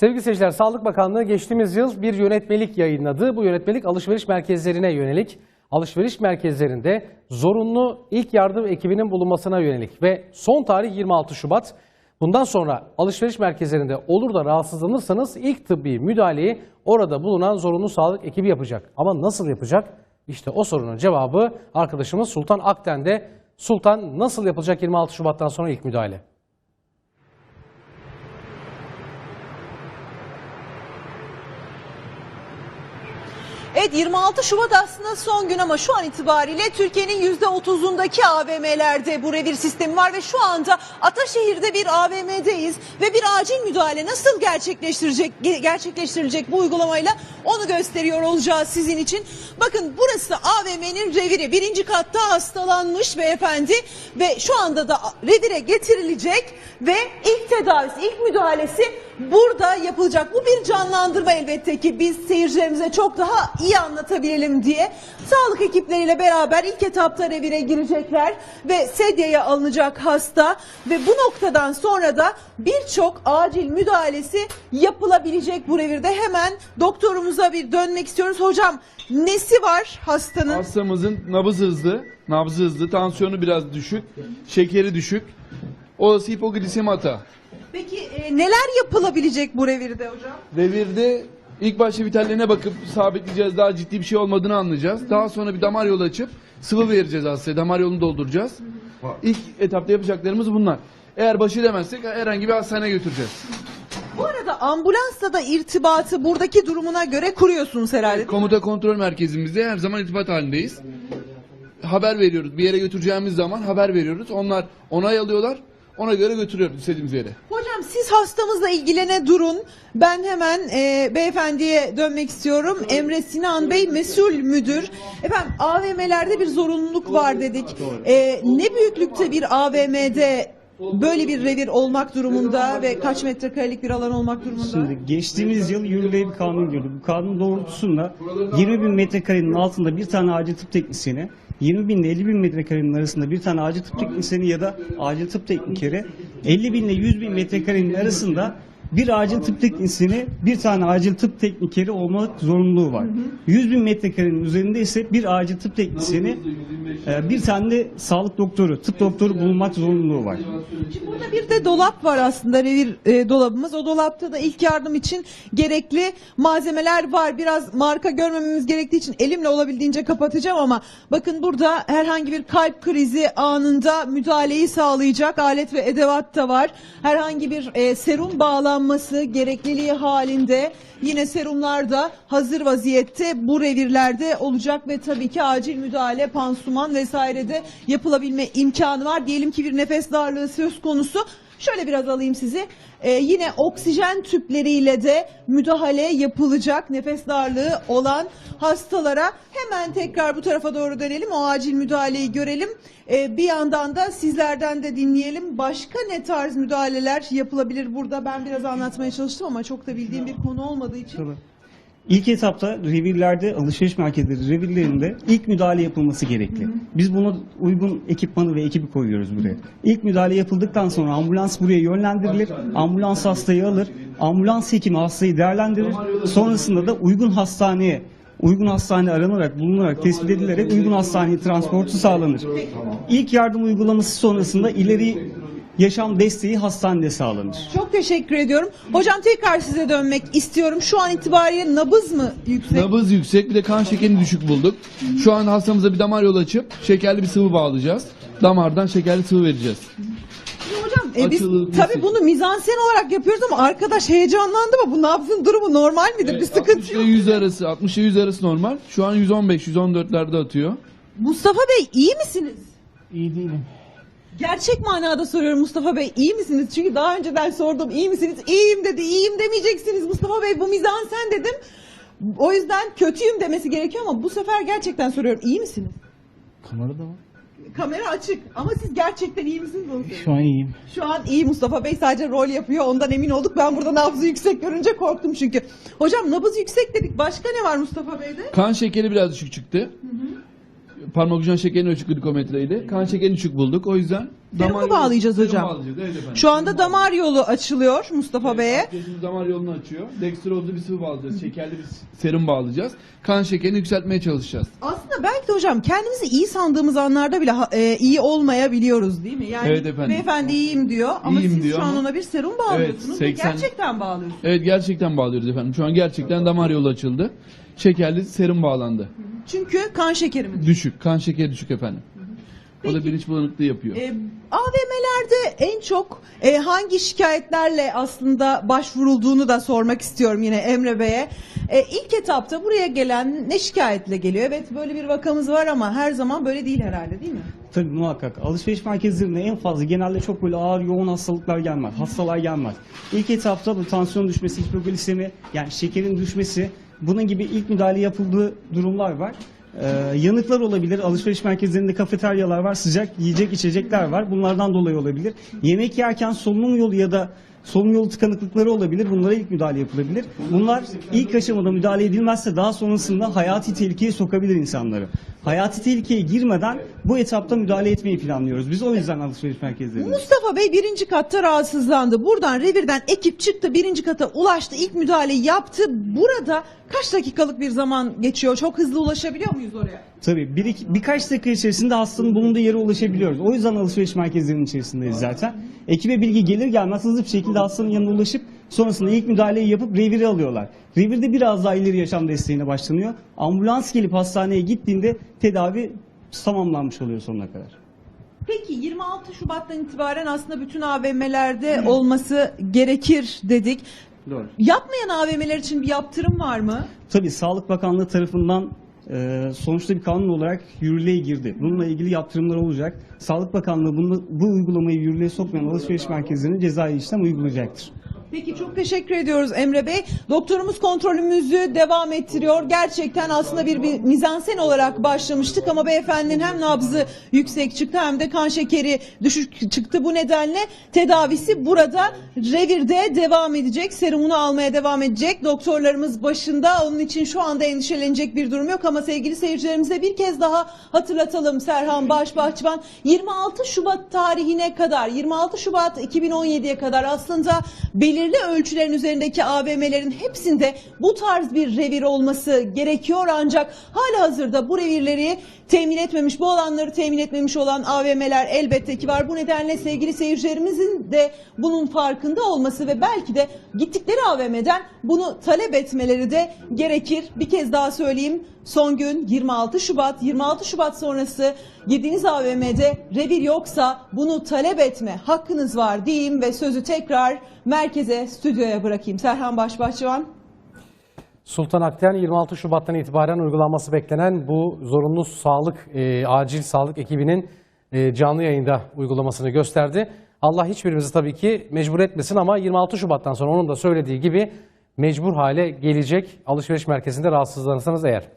Sevgili seyirciler, Sağlık Bakanlığı geçtiğimiz yıl bir yönetmelik yayınladı. Bu yönetmelik alışveriş merkezlerine yönelik. Alışveriş merkezlerinde zorunlu ilk yardım ekibinin bulunmasına yönelik ve son tarih 26 Şubat. Bundan sonra alışveriş merkezlerinde olur da rahatsızlanırsanız ilk tıbbi müdahaleyi orada bulunan zorunlu sağlık ekibi yapacak. Ama nasıl yapacak? İşte o sorunun cevabı arkadaşımız Sultan Akten'de. Sultan nasıl yapılacak 26 Şubat'tan sonra ilk müdahale? Evet 26 Şubat aslında son gün ama şu an itibariyle Türkiye'nin %30'undaki AVM'lerde bu revir sistemi var ve şu anda Ataşehir'de bir AVM'deyiz ve bir acil müdahale nasıl gerçekleştirecek gerçekleştirilecek bu uygulamayla onu gösteriyor olacağız sizin için. Bakın burası AVM'nin reviri. Birinci katta hastalanmış beyefendi ve şu anda da revire getirilecek ve ilk tedavisi, ilk müdahalesi burada yapılacak. Bu bir canlandırma elbette ki biz seyircilerimize çok daha iyi anlatabilelim diye. Sağlık ekipleriyle beraber ilk etapta revire girecekler ve sedyeye alınacak hasta ve bu noktadan sonra da birçok acil müdahalesi yapılabilecek bu revirde. Hemen doktorumuza bir dönmek istiyoruz. Hocam nesi var hastanın? Hastamızın nabız hızlı, nabzı hızlı, tansiyonu biraz düşük, şekeri düşük. Olası hipoglisemi hata. Peki e, neler yapılabilecek bu revirde hocam? Revirde ilk başta vitallerine bakıp sabitleyeceğiz. Daha ciddi bir şey olmadığını anlayacağız. Daha sonra bir damar yolu açıp sıvı vereceğiz hastaya. Damar yolunu dolduracağız. İlk etapta yapacaklarımız bunlar. Eğer başı demezsek herhangi bir hastaneye götüreceğiz. Bu arada ambulansla da irtibatı buradaki durumuna göre kuruyorsunuz herhalde. değil mi? Komuta kontrol merkezimizde her zaman irtibat halindeyiz. Haber veriyoruz. Bir yere götüreceğimiz zaman haber veriyoruz. Onlar onay alıyorlar. Ona göre götürüyoruz istediğimiz yere. Hocam siz hastamızla ilgilene durun. Ben hemen e, beyefendiye dönmek istiyorum. Emre Sinan Bey mesul müdür. Efendim AVM'lerde bir zorunluluk var dedik. E, ne büyüklükte bir AVM'de böyle bir revir olmak durumunda ve kaç metrekarelik bir alan olmak durumunda? Şimdi geçtiğimiz yıl yürürlüğe bir kanun girdi. Bu kanun doğrultusunda 20 bin metrekarenin altında bir tane acil tıp teknisyeni, 20 bin ile 50 bin metrekarenin arasında bir tane acil tıp teknisyeni ya da acil tıp teknikeri, 50 bin ile 100 bin metrekarenin arasında bir acil tıp teknisyeni, bir tane acil tıp teknikeri olmak zorunluluğu var. 100 bin metrekarenin üzerinde ise bir acil tıp teknisyeni, e, bir tane de sağlık doktoru, tıp doktoru bulunmak zorunluluğu var. Şimdi burada bir de dolap var aslında revir e, dolabımız. O dolapta da ilk yardım için gerekli malzemeler var. Biraz marka görmememiz gerektiği için elimle olabildiğince kapatacağım ama bakın burada herhangi bir kalp krizi anında müdahaleyi sağlayacak alet ve edevat da var. Herhangi bir e, serum bağlanması gerekliliği halinde yine serumlar da hazır vaziyette bu revirlerde olacak ve tabii ki acil müdahale, pansuman vesaire de yapılabilme imkanı var. Diyelim ki bir nefes darlığı söz konusu. Şöyle biraz alayım sizi. Ee, yine oksijen tüpleriyle de müdahale yapılacak nefes darlığı olan hastalara. Hemen tekrar bu tarafa doğru dönelim. O acil müdahaleyi görelim. Ee, bir yandan da sizlerden de dinleyelim. Başka ne tarz müdahaleler yapılabilir burada? Ben biraz anlatmaya çalıştım ama çok da bildiğim bir konu olmadığı için. İlk etapta revirlerde, alışveriş merkezleri revirlerinde ilk müdahale yapılması gerekli. Biz buna uygun ekipmanı ve ekibi koyuyoruz buraya. İlk müdahale yapıldıktan sonra ambulans buraya yönlendirilir. Ambulans hastayı alır. Ambulans hekimi hastayı değerlendirir. Sonrasında da uygun hastaneye uygun hastane aranarak, bulunarak, tespit edilerek uygun hastaneye transportu sağlanır. İlk yardım uygulaması sonrasında ileri yaşam desteği hastanede sağlanır. Çok teşekkür ediyorum. Hocam tekrar size dönmek istiyorum. Şu an itibariyle nabız mı yüksek? Nabız yüksek bir de kan şekerini düşük bulduk. Şu an hastamıza bir damar yolu açıp şekerli bir sıvı bağlayacağız. Damardan şekerli sıvı vereceğiz. Hocam e, biz Açılır, kesin. bunu mizansen olarak yapıyoruz ama arkadaş heyecanlandı mı? Bu nabzın durumu normal midir? bir sıkıntı 60 ile yok. 100 arası, 60 ile 100 arası normal. Şu an 115-114'lerde atıyor. Mustafa Bey iyi misiniz? İyi değilim. Gerçek manada soruyorum Mustafa Bey iyi misiniz? Çünkü daha önceden sordum iyi misiniz? İyiyim dedi. İyiyim demeyeceksiniz Mustafa Bey bu mizansen dedim. O yüzden kötüyüm demesi gerekiyor ama bu sefer gerçekten soruyorum iyi misiniz? Kamerada mı? Kamera açık ama siz gerçekten iyi misiniz? onu. Şu an iyiyim. Şu an iyi Mustafa Bey sadece rol yapıyor ondan emin olduk. Ben burada nabzı yüksek görünce korktum çünkü. Hocam nabız yüksek dedik. Başka ne var Mustafa Bey'de? Kan şekeri biraz düşük çıktı. Parmak ucuna şekerini ölçtük glikometreyle. Kan şekerini düşük bulduk. O yüzden Serumu yolu- bağlayacağız serum hocam. bağlayacağız, Evet efendim. Şu anda damar yolu açılıyor Mustafa Bey'e. Geçtiğimiz damar yolunu açıyor. Dextrozlu bir sıvı bağlayacağız. Şekerli bir serum bağlayacağız. Kan şekerini yükseltmeye çalışacağız. Aslında belki de hocam kendimizi iyi sandığımız anlarda bile ha- e, iyi olmayabiliyoruz değil mi? Yani Evet efendim. beyefendi iyiyim diyor ama İyiyim siz diyor şu an ama- ona bir serum bağlıyorsunuz Evet, ve 80 gerçekten bağlıyorsunuz. Evet gerçekten bağlıyoruz efendim. Şu an gerçekten damar yolu açıldı. Şekerli serum bağlandı. Çünkü kan şekerimiz. Düşük. Kan şekeri düşük efendim. O da bilinç bulanıklığı yapıyor. E, AVM'lerde en çok e, hangi şikayetlerle aslında başvurulduğunu da sormak istiyorum yine Emre Bey'e. E, ilk etapta buraya gelen ne şikayetle geliyor? Evet böyle bir vakamız var ama her zaman böyle değil herhalde değil mi? Tabii muhakkak. Alışveriş merkezlerinde en fazla genelde çok böyle ağır yoğun hastalıklar gelmez. Hastalar gelmez. İlk etapta bu tansiyon düşmesi, hipoglisemi yani şekerin düşmesi bunun gibi ilk müdahale yapıldığı durumlar var. Ee, yanıklar olabilir. Alışveriş merkezlerinde kafeteryalar var. Sıcak yiyecek içecekler var. Bunlardan dolayı olabilir. Yemek yerken solunum yolu ya da solunum yolu tıkanıklıkları olabilir. Bunlara ilk müdahale yapılabilir. Bunlar ilk aşamada müdahale edilmezse daha sonrasında hayati tehlikeye sokabilir insanları. Hayati tehlikeye girmeden bu etapta müdahale etmeyi planlıyoruz. Biz o yüzden alışveriş merkezlerinde. Mustafa Bey birinci katta rahatsızlandı. Buradan revirden ekip çıktı birinci kata ulaştı. ilk müdahaleyi yaptı. Burada kaç dakikalık bir zaman geçiyor? Çok hızlı ulaşabiliyor muyuz oraya? Tabii bir iki, birkaç dakika içerisinde hastanın bulunduğu yere ulaşabiliyoruz. O yüzden alışveriş merkezlerinin içerisindeyiz zaten. Ekibe bilgi gelir gelmez hızlı bir şekilde hastanın yanına ulaşıp sonrasında ilk müdahaleyi yapıp reviri alıyorlar. Revirde biraz daha ileri yaşam desteğine başlanıyor. Ambulans gelip hastaneye gittiğinde tedavi tamamlanmış oluyor sonuna kadar. Peki 26 Şubat'tan itibaren aslında bütün AVM'lerde olması gerekir dedik. Doğru. Yapmayan AVM'ler için bir yaptırım var mı? Tabii Sağlık Bakanlığı tarafından sonuçta bir kanun olarak yürürlüğe girdi. Bununla ilgili yaptırımlar olacak. Sağlık Bakanlığı bunu, bu uygulamayı yürürlüğe sokmayan alışveriş merkezlerine cezai işlem uygulayacaktır. Peki çok teşekkür ediyoruz Emre Bey. Doktorumuz kontrolümüzü devam ettiriyor. Gerçekten aslında bir, bir mizansen olarak başlamıştık ama beyefendinin hem nabzı yüksek çıktı hem de kan şekeri düşük çıktı. Bu nedenle tedavisi burada revirde devam edecek. Serumunu almaya devam edecek. Doktorlarımız başında onun için şu anda endişelenecek bir durum yok ama sevgili seyircilerimize bir kez daha hatırlatalım Serhan Başbahçıvan 26 Şubat tarihine kadar 26 Şubat 2017'ye kadar aslında belirli ölçülerin üzerindeki AVM'lerin hepsinde bu tarz bir revir olması gerekiyor ancak hala hazırda bu revirleri temin etmemiş, bu alanları temin etmemiş olan AVM'ler elbette ki var. Bu nedenle sevgili seyircilerimizin de bunun farkında olması ve belki de gittikleri AVM'den bunu talep etmeleri de gerekir. Bir kez daha söyleyeyim. Son gün 26 Şubat, 26 Şubat sonrası girdiğiniz AVM'de revir yoksa bunu talep etme hakkınız var diyeyim ve sözü tekrar merkeze, stüdyoya bırakayım. Serhan Başbahçıvan. Sultan Akten 26 Şubat'tan itibaren uygulanması beklenen bu zorunlu sağlık, e, acil sağlık ekibinin e, canlı yayında uygulamasını gösterdi. Allah hiçbirimizi tabii ki mecbur etmesin ama 26 Şubat'tan sonra onun da söylediği gibi mecbur hale gelecek alışveriş merkezinde rahatsızlanırsanız eğer.